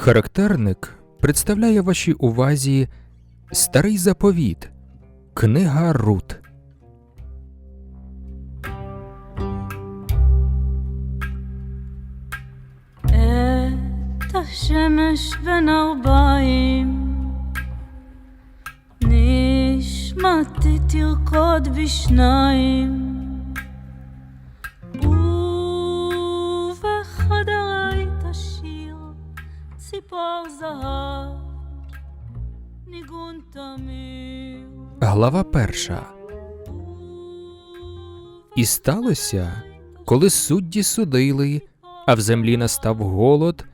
Характерник представляє вашій увазі Старий заповіт, книга Рут. את השמש בין ארבעים נשמתי תרקוד בשניים Глава перша. І сталося, коли судді судили, а в землі настав голод,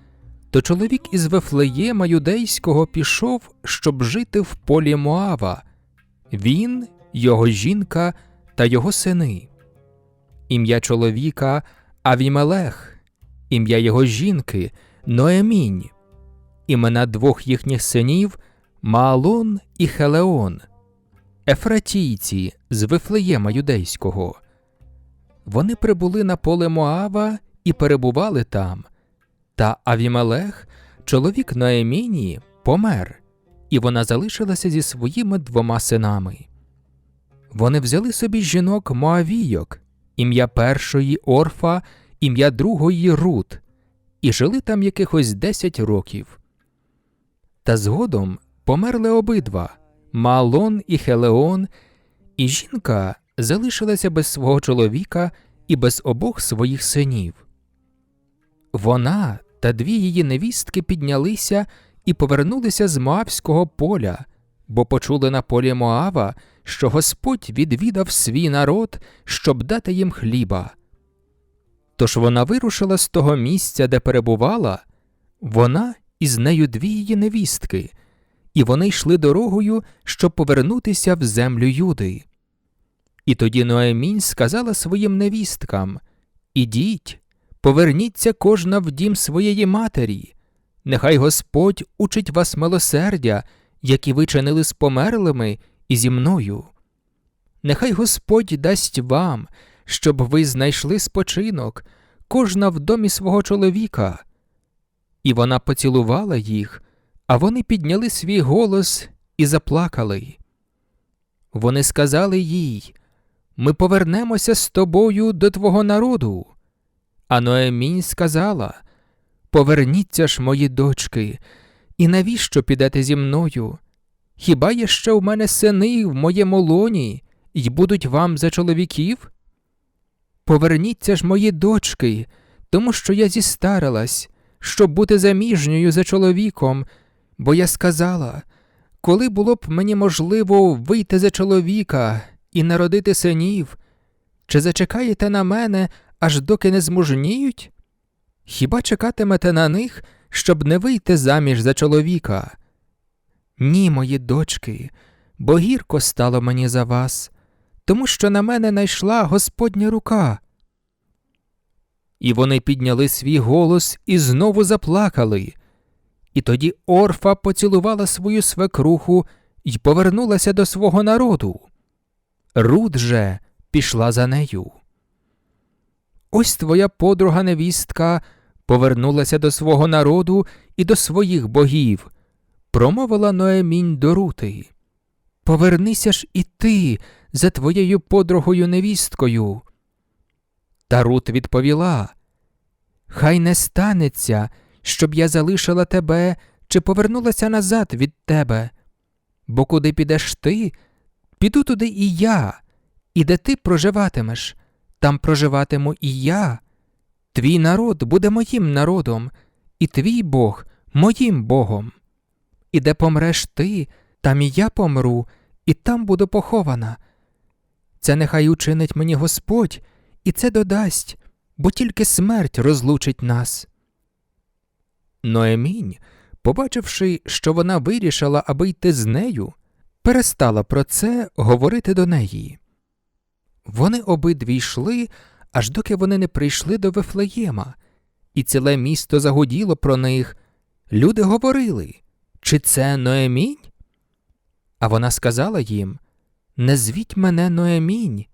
то чоловік із Вифлеєма юдейського пішов, щоб жити в полі Моава, він, його жінка та його сини. Ім'я чоловіка Авімелех, ім'я його жінки Ноемінь, імена двох їхніх синів Маалон і Хелеон, ефратійці з Вифлеєма юдейського. Вони прибули на поле Моава і перебували там. Та Авімелех, чоловік Ноемінії, помер, і вона залишилася зі своїми двома синами. Вони взяли собі жінок Моавійок, ім'я першої Орфа, ім'я другої Рут, і жили там якихось десять років. Та згодом померли обидва Маалон і Хелеон, і жінка залишилася без свого чоловіка і без обох своїх синів. Вона та дві її невістки піднялися і повернулися з Моавського поля, бо почули на полі Моава, що Господь відвідав свій народ, щоб дати їм хліба. Тож вона вирушила з того місця, де перебувала, вона і з нею дві її невістки, і вони йшли дорогою, щоб повернутися в землю Юди. І тоді Ноемінь сказала своїм невісткам Ідіть, поверніться кожна в дім своєї матері. Нехай Господь учить вас милосердя, які ви чинили з померлими і зі мною. Нехай Господь дасть вам, щоб ви знайшли спочинок, кожна в домі свого чоловіка. І вона поцілувала їх, а вони підняли свій голос і заплакали. Вони сказали їй Ми повернемося з тобою до твого народу. А Ноемінь сказала Поверніться ж, мої дочки, і навіщо підете зі мною? Хіба є ще в мене сини в моєму лоні, й будуть вам за чоловіків? Поверніться ж, мої дочки, тому що я зістарилась, щоб бути заміжньою за чоловіком, бо я сказала, коли було б мені можливо вийти за чоловіка і народити синів, чи зачекаєте на мене, аж доки не змужніють? Хіба чекатимете на них, щоб не вийти заміж за чоловіка? Ні, мої дочки, бо гірко стало мені за вас, тому що на мене найшла Господня рука. І вони підняли свій голос і знову заплакали. І тоді Орфа поцілувала свою свекруху і повернулася до свого народу. Рут же пішла за нею. Ось твоя подруга невістка повернулася до свого народу і до своїх богів, промовила Ноемінь до Рути. Повернися ж і ти за твоєю подругою невісткою. Та Рут відповіла Хай не станеться, щоб я залишила тебе чи повернулася назад від тебе. Бо куди підеш ти, піду туди і я, і де ти проживатимеш, там проживатиму і я. Твій народ буде моїм народом, і твій Бог моїм Богом. І де помреш ти, там і я помру, і там буду похована. Це нехай учинить мені Господь, і це додасть, бо тільки смерть розлучить нас. Ноемінь, побачивши, що вона вирішила, аби йти з нею, перестала про це говорити до неї. Вони обидві йшли, аж доки вони не прийшли до Вифлеєма, і ціле місто загуділо про них. Люди говорили, чи це Ноемінь? А вона сказала їм Не звіть мене Ноемінь,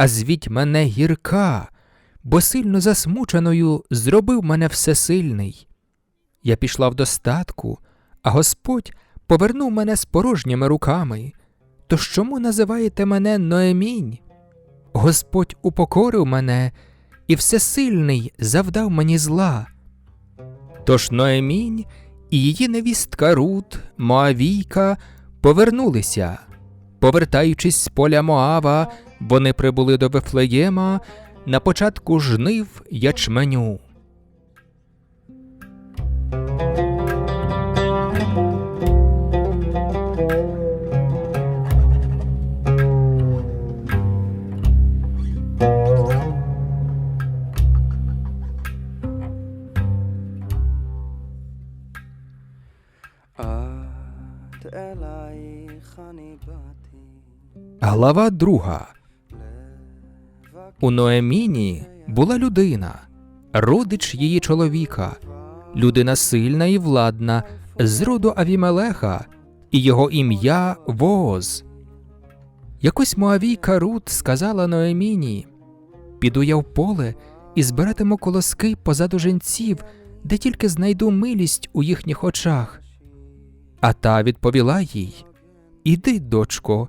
а звіть мене гірка, бо сильно засмученою зробив мене всесильний. Я пішла в достатку, а Господь повернув мене з порожніми руками. Тож чому називаєте мене Ноемінь? Господь упокорив мене, і Всесильний завдав мені зла. Тож Ноемінь і її невістка Рут, Моавійка, повернулися. Повертаючись з поля Моава, вони прибули до Вифлеєма на початку жнив ячменю. Глава друга. У Ноеміні була людина, родич її чоловіка, людина сильна і владна, з роду Авімелеха, і його ім'я Вооз. Якось Моавійка Рут сказала Ноеміні Піду я в поле і збиратиму колоски позаду жінців, де тільки знайду милість у їхніх очах. А та відповіла їй Іди, дочко.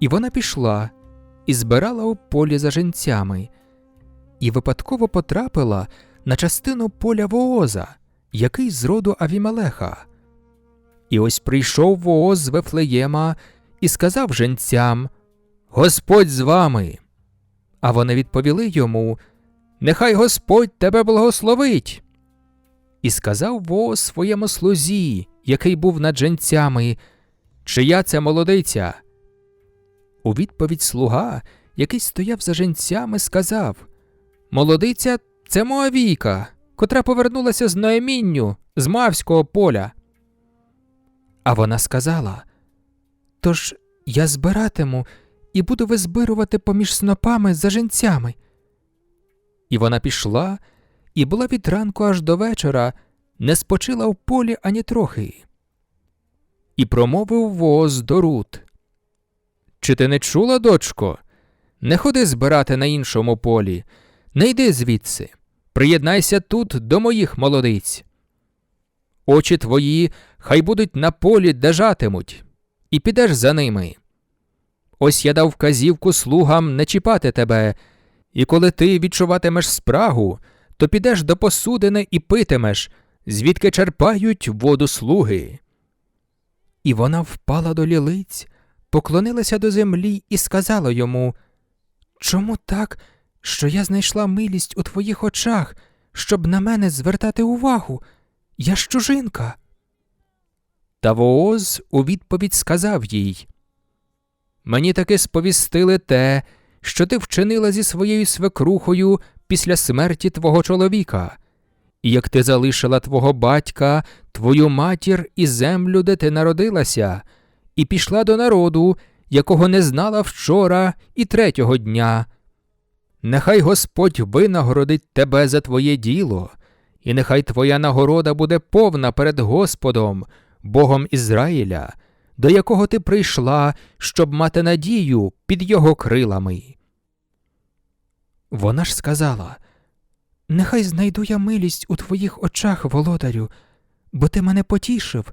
І вона пішла і збирала у полі за женцями, і випадково потрапила на частину поля Вооза, який з роду Авімелеха. І ось прийшов Вооз з Вефлеєма і сказав женцям Господь з вами. А вони відповіли йому Нехай Господь тебе благословить. І сказав Вооз своєму слузі, який був над женцями, Чия це молодиця? У відповідь слуга, який стояв за женцями, сказав Молодиця це Моавійка, котра повернулася з Ноемінню, з Мавського поля. А вона сказала Тож я збиратиму і буду визбирувати поміж снопами за женцями. І вона пішла і була від ранку аж до вечора, не спочила в полі ані трохи. І промовив воз до Рут. Чи ти не чула, дочко? Не ходи збирати на іншому полі, не йди звідси, приєднайся тут до моїх молодиць. Очі твої хай будуть на полі, де жатимуть, і підеш за ними. Ось я дав вказівку слугам не чіпати тебе, і коли ти відчуватимеш спрагу, то підеш до посудини і питимеш, звідки черпають воду слуги. І вона впала до лілиць, поклонилася до землі і сказала йому Чому так, що я знайшла милість у твоїх очах, щоб на мене звертати увагу? Я ж чужинка. Та Вооз у відповідь сказав їй Мені таки сповістили те, що ти вчинила зі своєю свекрухою після смерті твого чоловіка, і як ти залишила твого батька, твою матір і землю, де ти народилася, і пішла до народу, якого не знала вчора і третього дня. Нехай Господь винагородить тебе за твоє діло, і нехай твоя нагорода буде повна перед Господом, Богом Ізраїля, до якого ти прийшла, щоб мати надію під його крилами. Вона ж сказала Нехай знайду я милість у твоїх очах, володарю, бо ти мене потішив,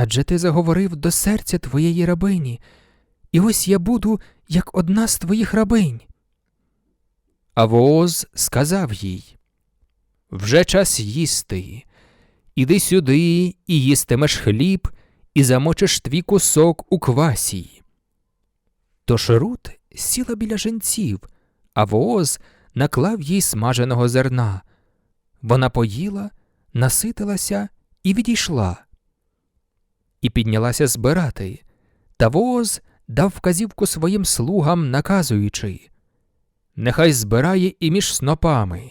адже ти заговорив до серця твоєї рабині, і ось я буду як одна з твоїх рабинь. А Вооз сказав їй Вже час їсти. Іди сюди і їстимеш хліб, і замочиш твій кусок у квасі. Тож Рут сіла біля женців, а Вооз наклав їй смаженого зерна. Вона поїла, наситилася і відійшла. І піднялася збирати, та Вооз дав вказівку своїм слугам, наказуючи Нехай збирає і між снопами,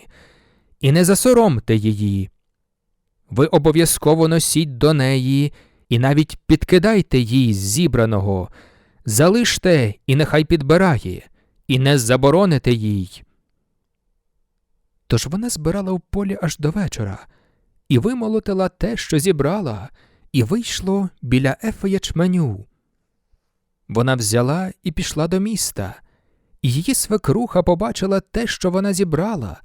і не засоромте її. Ви обов'язково носіть до неї і навіть підкидайте їй зібраного, залиште і нехай підбирає, і не забороните їй. Тож вона збирала в полі аж до вечора, і вимолотила те, що зібрала, і вийшло біля ефа ячменю. Вона взяла і пішла до міста, і її свекруха побачила те, що вона зібрала,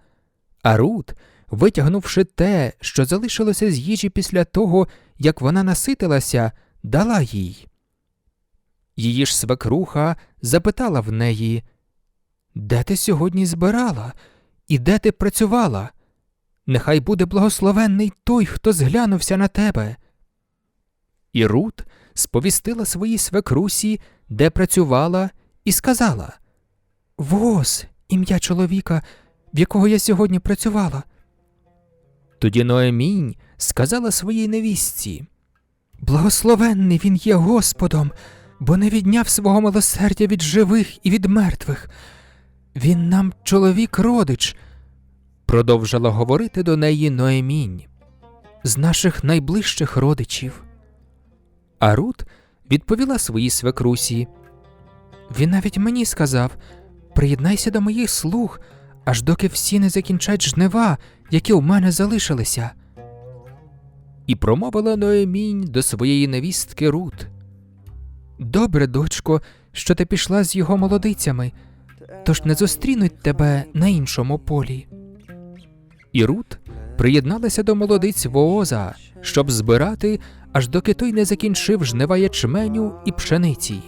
а Рут витягнувши те, що залишилося з їжі після того, як вона наситилася, дала їй. Її ж свекруха запитала в неї Де ти сьогодні збирала? І де ти працювала? Нехай буде благословенний той, хто зглянувся на тебе. І Рут сповістила своїй свекрусі, де працювала, і сказала Воз, ім'я чоловіка, в якого я сьогодні працювала. Тоді Ноемінь сказала своїй невістці Благословенний він є Господом, бо не відняв свого милосердя від живих і від мертвих. Він нам чоловік родич, продовжила говорити до неї Ноемінь, з наших найближчих родичів. А Рут відповіла своїй свекрусі. Він навіть мені сказав приєднайся до моїх слуг, аж доки всі не закінчать жнива, які у мене залишилися. І промовила Ноемінь до своєї невістки Рут. Добре, дочко, що ти пішла з його молодицями, тож не зустрінуть тебе на іншому полі. І Рут приєдналася до молодиць Вооза, щоб збирати, аж доки той не закінчив жнива ячменю і пшениці.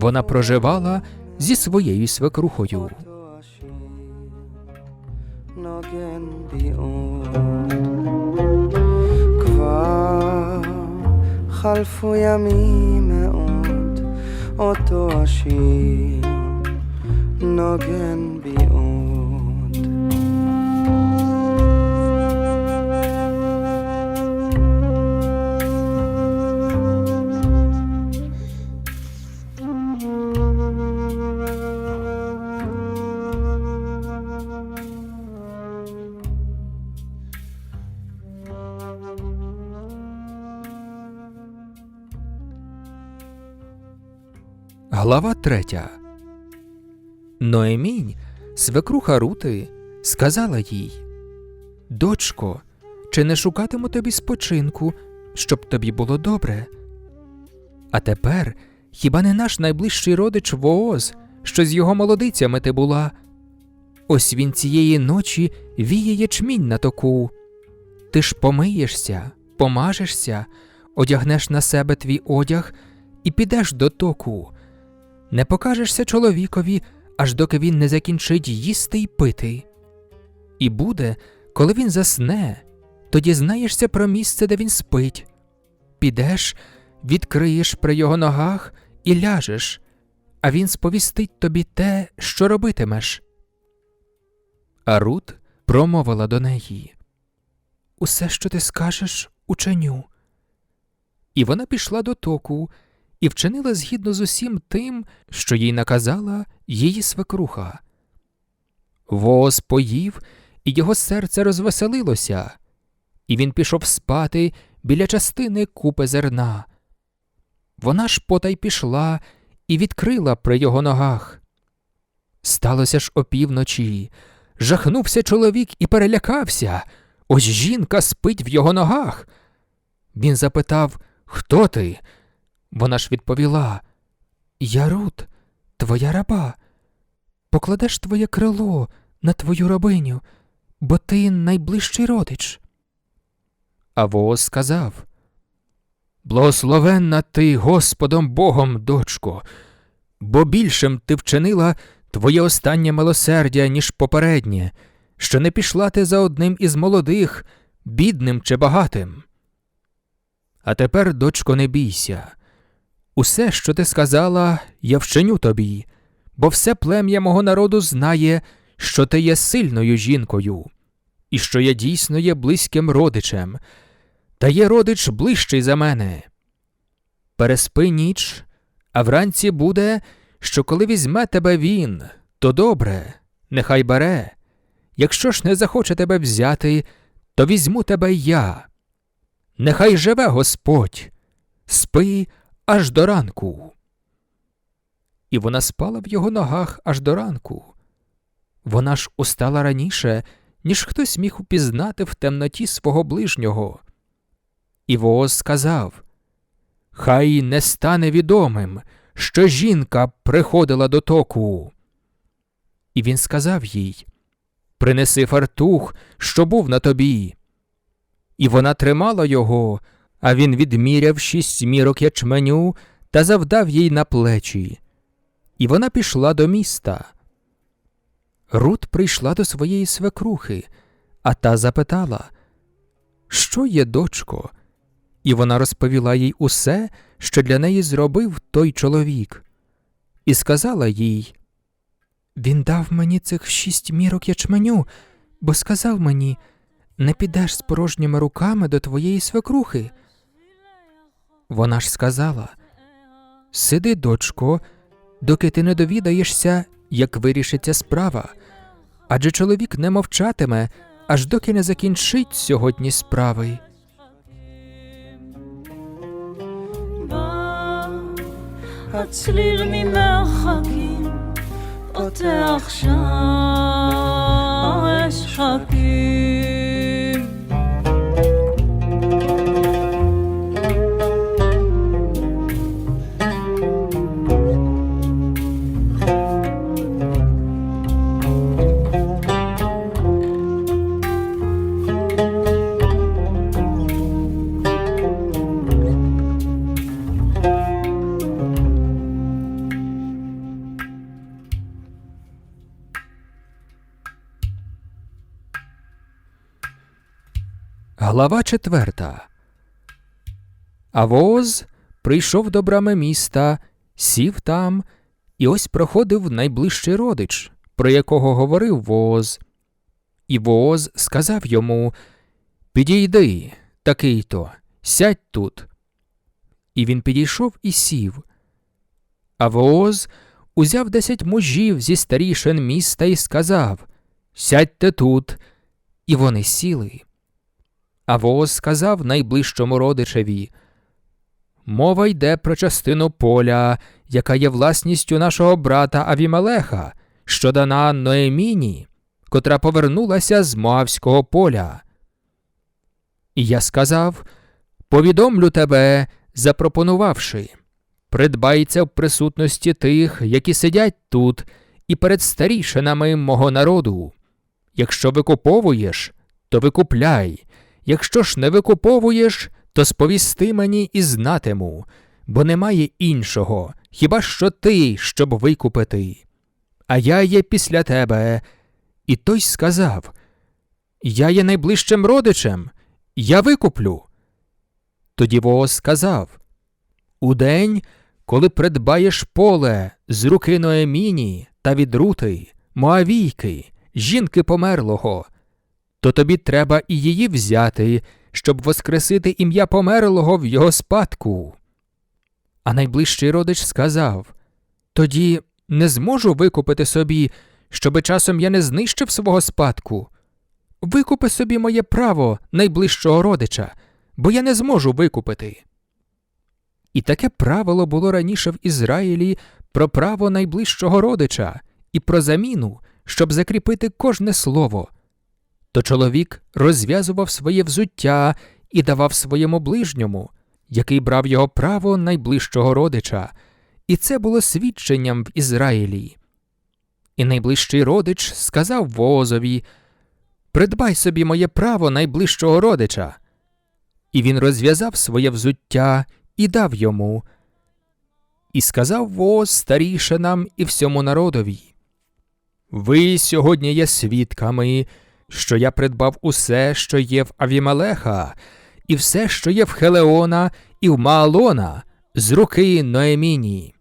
Вона проживала зі своєю свекрухою. אותו השיר נוגן בי עוד כבר חלפו ימים מאוד אותו השיר נוגן בי Глава третя. Ноемінь, свекруха Рути, сказала їй Дочко, чи не шукатиму тобі спочинку, щоб тобі було добре? А тепер хіба не наш найближчий родич Вооз, що з його молодицями ти була? Ось він цієї ночі віє ячмінь на току. Ти ж помиєшся, помажешся, одягнеш на себе твій одяг і підеш до току. Не покажешся чоловікові, аж доки він не закінчить їсти й пити. І буде, коли він засне, тоді знаєшся про місце, де він спить. Підеш, відкриєш при його ногах і ляжеш, а він сповістить тобі те, що робитимеш. А Рут промовила до неї Усе, що ти скажеш, ученю. І вона пішла до току і вчинила згідно з усім тим, що їй наказала її свекруха. Воз поїв, і його серце розвеселилося, і він пішов спати біля частини купи зерна. Вона ж потай пішла і відкрила при його ногах. Сталося ж опівночі. Жахнувся чоловік і перелякався. Ось жінка спить в його ногах. Він запитав Хто ти? Вона ж відповіла Я Рут, твоя раба. Покладеш твоє крило на твою рабиню, бо ти найближчий родич. А Вооз сказав Благословенна ти Господом Богом, дочко, бо більшим ти вчинила твоє останнє милосердя, ніж попереднє, що не пішла ти за одним із молодих, бідним чи багатим. А тепер, дочко, не бійся. Усе, що ти сказала, я вчиню тобі, бо все плем'я мого народу знає, що ти є сильною жінкою, і що я дійсно є близьким родичем, та є родич ближчий за мене. Переспи ніч, а вранці буде, що коли візьме тебе він, то добре, нехай бере. Якщо ж не захоче тебе взяти, то візьму тебе я. Нехай живе Господь, спи аж до ранку. І вона спала в його ногах аж до ранку. Вона ж устала раніше, ніж хтось міг упізнати в темноті свого ближнього. І Вооз сказав Хай не стане відомим, що жінка приходила до току. І він сказав їй принеси фартух, що був на тобі. І вона тримала його, а він відміряв шість мірок ячменю та завдав їй на плечі. І вона пішла до міста. Рут прийшла до своєї свекрухи, а та запитала, Що є, дочко? І вона розповіла їй усе, що для неї зробив той чоловік, і сказала їй Він дав мені цих шість мірок ячменю, бо сказав мені не підеш з порожніми руками до твоєї свекрухи. Вона ж сказала Сиди, дочко, доки ти не довідаєшся, як вирішиться справа. Адже чоловік не мовчатиме, аж доки не закінчить сьогодні справи. בא הצליל ממרחקים, פותח שער שחקים. Глава четверта. А воз прийшов до брами міста, сів там, і ось проходив найближчий родич, про якого говорив воз. І воз сказав йому Підійди, такий то, сядь тут. І він підійшов і сів. А воз узяв десять мужів зі старішин міста і сказав Сядьте тут. І вони сіли. А воз сказав найближчому родичеві Мова йде про частину поля, яка є власністю нашого брата Авімелеха, що дана Ноеміні, котра повернулася з Моавського поля. І я сказав Повідомлю тебе, запропонувавши придбайся в присутності тих, які сидять тут, і перед старішинами мого народу. Якщо викуповуєш, то викупляй. Якщо ж не викуповуєш, то сповісти мені і знатиму, бо немає іншого, хіба що ти, щоб викупити. А я є після тебе. І той сказав Я є найближчим родичем, я викуплю. Тоді Вооз сказав У день, коли придбаєш поле з руки Ноеміні та від Рути, Моавійки, жінки померлого, то тобі треба і її взяти, щоб воскресити ім'я померлого в його спадку. А найближчий родич сказав Тоді не зможу викупити собі, щоби часом я не знищив свого спадку. Викупи собі моє право найближчого родича, бо я не зможу викупити. І таке правило було раніше в Ізраїлі про право найближчого родича і про заміну, щоб закріпити кожне слово. То чоловік розв'язував своє взуття і давав своєму ближньому, який брав його право найближчого родича, і це було свідченням в Ізраїлі. І найближчий родич сказав Воозові Придбай собі моє право найближчого родича. І він розв'язав своє взуття і дав йому. І сказав Вооз старішинам і всьому народові Ви сьогодні є свідками, що я придбав усе, що є в Авімелеха, і все, що є в Хелеона і в Маалона, з руки Ноеміні.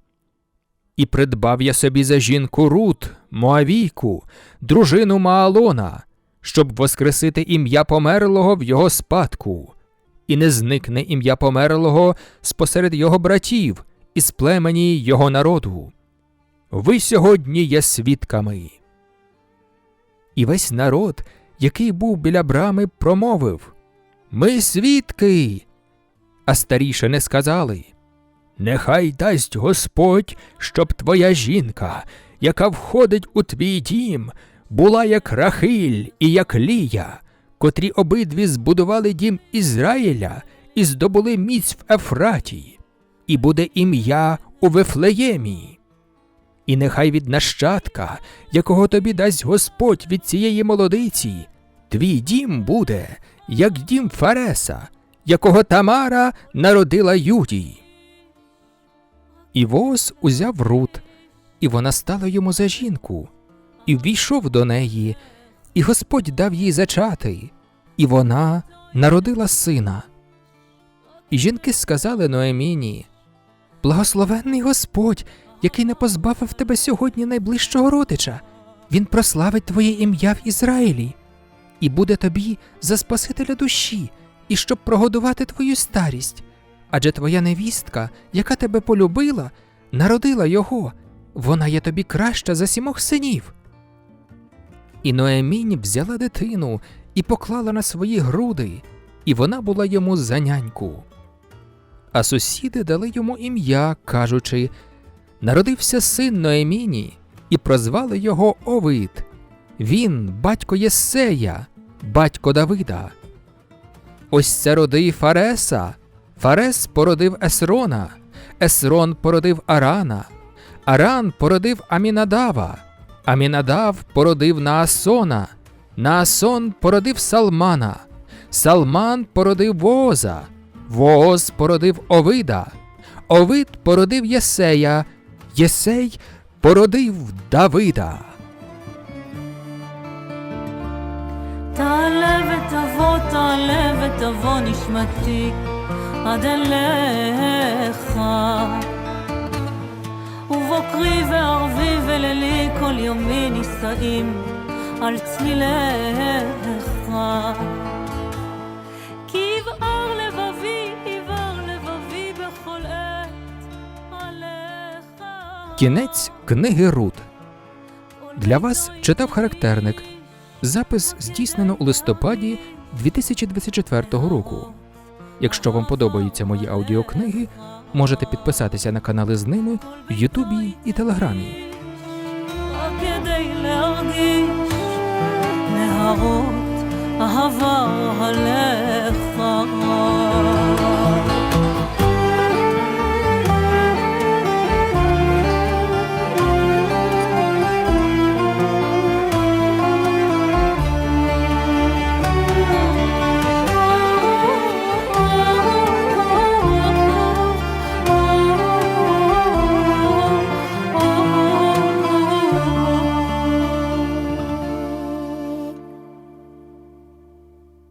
І придбав я собі за жінку Рут, Моавійку, дружину Маалона, щоб воскресити ім'я померлого в його спадку, і не зникне ім'я померлого спосеред його братів із племені його народу. Ви сьогодні є свідками. І весь народ, який був біля брами, промовив Ми свідки. А старішини сказали Нехай дасть Господь, щоб твоя жінка, яка входить у твій дім, була як Рахиль і як Лія, котрі обидві збудували дім Ізраїля і здобули міць в Ефраті, і буде ім'я у Вифлеємі. І нехай від нащадка, якого тобі дасть Господь від цієї молодиці, твій дім буде, як дім Фареса, якого Тамара народила Юдій. І воз узяв Рут, і вона стала йому за жінку, і ввійшов до неї, і Господь дав їй зачати, і вона народила сина. І жінки сказали Ноеміні, Благословенний Господь, який не позбавив тебе сьогодні найближчого родича, він прославить твоє ім'я в Ізраїлі, і буде тобі за Спасителя душі, і щоб прогодувати твою старість. Адже твоя невістка, яка тебе полюбила, народила його, вона є тобі краща за сімох синів. І Ноемінь взяла дитину і поклала на свої груди, і вона була йому за няньку. А сусіди дали йому ім'я, кажучи Народився син Ноеміні, і прозвали його Овид. Він батько Єссея, батько Давида. Ось це роди Фареса. Фарес породив Есрона, Есрон породив Арана, Аран породив Амінадава, Амінадав породив Наасона, Наасон породив Салмана, Салман породив Вооза, Вооз породив Овида, Овид породив Єсея, Єсей породив Давида. תעלה ותבוא, תעלה ותבוא נשמתי עד אליך. ובוקרי וערבי ולילי כל יומי נישאים על צלילך. כי יבער לבבי, יבער לבבי בכל עת עליך. Кінець книги Рут. Для вас читав характерник. Запис здійснено у листопаді 2024 року. Якщо вам подобаються мої аудіокниги, можете підписатися на канали з ними в Ютубі і Телеграмі. רק כדי להרגיש נהרות אהבה עליך